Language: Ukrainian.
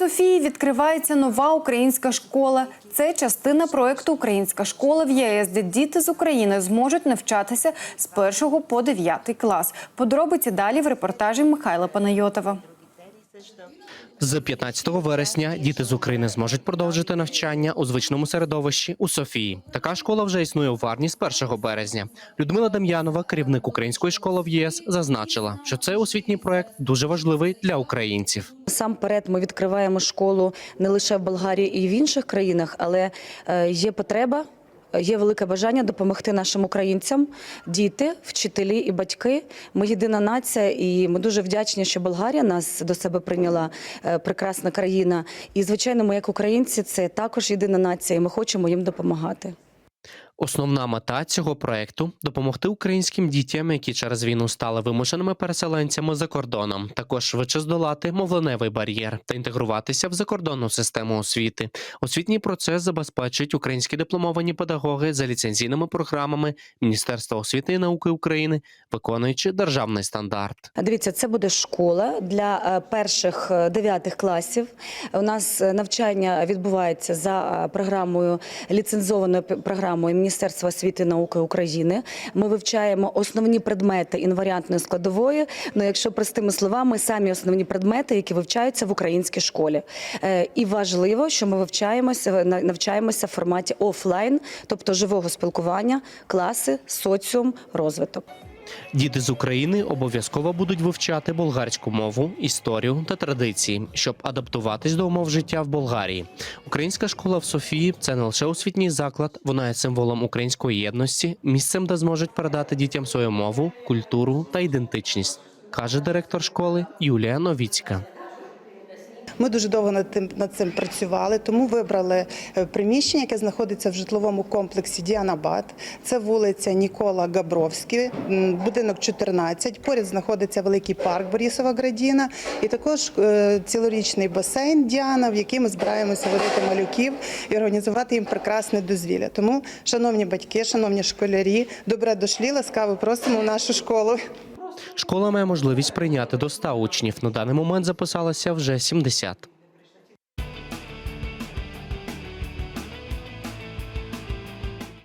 Софії відкривається нова українська школа. Це частина проекту Українська школа в ЄС, де діти з України зможуть навчатися з 1 по 9 клас. Подробиці далі в репортажі Михайла Панайотова. З 15 вересня діти з України зможуть продовжити навчання у звичному середовищі у Софії. Така школа вже існує у Варні з 1 березня. Людмила Дем'янова, керівник української школи в ЄС, зазначила, що цей освітній проект дуже важливий для українців. Сам перед ми відкриваємо школу не лише в Болгарії і в інших країнах, але е, є потреба. Є велике бажання допомогти нашим українцям, діти, вчителі і батьки. Ми єдина нація, і ми дуже вдячні, що Болгарія нас до себе прийняла е, прекрасна країна. І звичайно, ми, як українці, це також єдина нація, і ми хочемо їм допомагати. Основна мета цього проекту допомогти українським дітям, які через війну стали вимушеними переселенцями за кордоном, також швидше здолати мовленевий бар'єр та інтегруватися в закордонну систему освіти. Освітній процес забезпечують українські дипломовані педагоги за ліцензійними програмами Міністерства освіти і науки України, виконуючи державний стандарт. Дивіться, це буде школа для е, перших е, дев'ятих класів. У нас е, навчання відбувається за програмою ліцензованою програмою Міністерства освіти і науки України. Ми вивчаємо основні предмети інваріантної складової. Ну, якщо простими словами, самі основні предмети, які вивчаються в українській школі. Е, І важливо, що ми вивчаємося на- навчаємося в форматі офлайн, тобто живого спілкування, класи, соціум, розвиток. Діти з України обов'язково будуть вивчати болгарську мову, історію та традиції, щоб адаптуватись до умов життя в Болгарії. Українська школа в Софії це не лише освітній заклад, вона є символом української єдності, місцем, де зможуть передати дітям свою мову, культуру та ідентичність, каже директор школи Юлія Новіцька. Ми дуже довго над тим над цим працювали, тому вибрали е, приміщення, яке знаходиться в житловому комплексі Діанабад. Це вулиця Нікола Габровський, будинок 14. Поряд знаходиться великий парк Борисова Градіна, і також е, цілорічний басейн Діана, в який ми збираємося водити малюків і організувати їм прекрасне дозвілля. Тому, шановні батьки, шановні школярі, добре дошлі, ласкаво просимо в нашу школу. Школа має можливість прийняти до 100 учнів. На даний момент записалося вже 70.